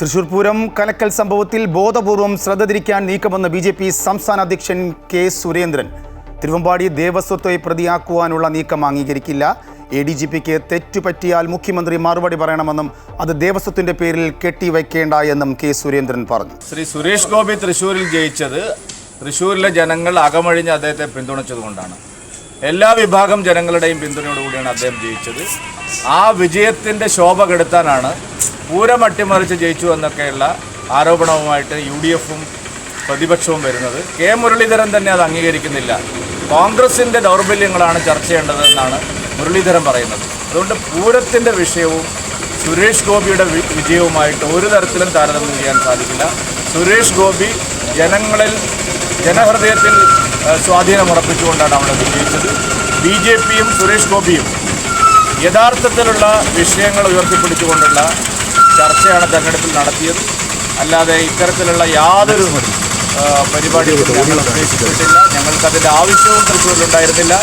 തൃശൂർ പൂരം കലക്കൽ സംഭവത്തിൽ ബോധപൂർവം ശ്രദ്ധ തിരിക്കാൻ നീക്കമെന്ന് ബി ജെ പി സംസ്ഥാന അധ്യക്ഷൻ കെ സുരേന്ദ്രൻ. തിരുവമ്പാടി ദേവസ്വത്തെ പ്രതിയാക്കുവാനുള്ള നീക്കം അംഗീകരിക്കില്ല. എ ഡി ജി പിക്ക് തെറ്റുപറ്റിയാൽ മുഖ്യമന്ത്രി മറുപടി പറയണമെന്നും അത് ദേവസ്വത്തിന്റെ പേരിൽ കെട്ടിവയ്ക്കേണ്ട എന്നും കെ സുരേന്ദ്രൻ പറഞ്ഞു. ശ്രീ സുരേഷ് ഗോപി തൃശൂരിൽ ജയിച്ചത് തൃശൂരിലെ ജനങ്ങൾ അകമഴിഞ്ഞ് അദ്ദേഹത്തെ പിന്തുണച്ചതുകൊണ്ടാണ് എല്ലാ വിഭാഗം ജനങ്ങളുടെയും പിന്തുണയോടുകൂടിയാണ് അദ്ദേഹം ജയിച്ചത്. ആ വിജയത്തിന്റെ ശോഭ കെടുത്താനാണ് പൂരം അട്ടിമറിച്ച് ജയിച്ചു എന്നൊക്കെയുള്ള ആരോപണവുമായിട്ട് യു ഡി എഫും പ്രതിപക്ഷവും വരുന്നത്. കെ മുരളീധരൻ തന്നെ അത് അംഗീകരിക്കുന്നില്ല. കോൺഗ്രസിന്റെ ദൗർബല്യങ്ങളാണ് ചർച്ച ചെയ്യേണ്ടതെന്നാണ് മുരളീധരൻ പറയുന്നത്. അതുകൊണ്ട് പൂരത്തിന്റെ വിഷയവും സുരേഷ് ഗോപിയുടെ വിജയവുമായിട്ട് ഒരു തരത്തിലും താരതമ്യം ചെയ്യാൻ സാധിക്കില്ല. സുരേഷ് ഗോപി ജനങ്ങളിൽ ജനഹൃദയത്തിൽ സ്വാധീനം സ്വാധീനമുറപ്പിച്ചുകൊണ്ടാണ് അവിടെ വിജയിച്ചത്. ബി ജെ പിയും സുരേഷ് ഗോപിയും യഥാർത്ഥത്തിലുള്ള വിഷയങ്ങൾ ഉയർത്തിപ്പിടിച്ചുകൊണ്ടുള്ള ചർച്ചയാണ് തെരഞ്ഞെടുപ്പിൽ നടത്തിയത്. അല്ലാതെ ഇത്തരത്തിലുള്ള യാതൊരു പരിപാടികളും ഞങ്ങൾ ഉദ്ദേശിച്ചിട്ടില്ല. ഞങ്ങൾക്കതിന്റെ ആവശ്യവും തൃശ്ശൂരിലുണ്ടായിരുന്നില്ല.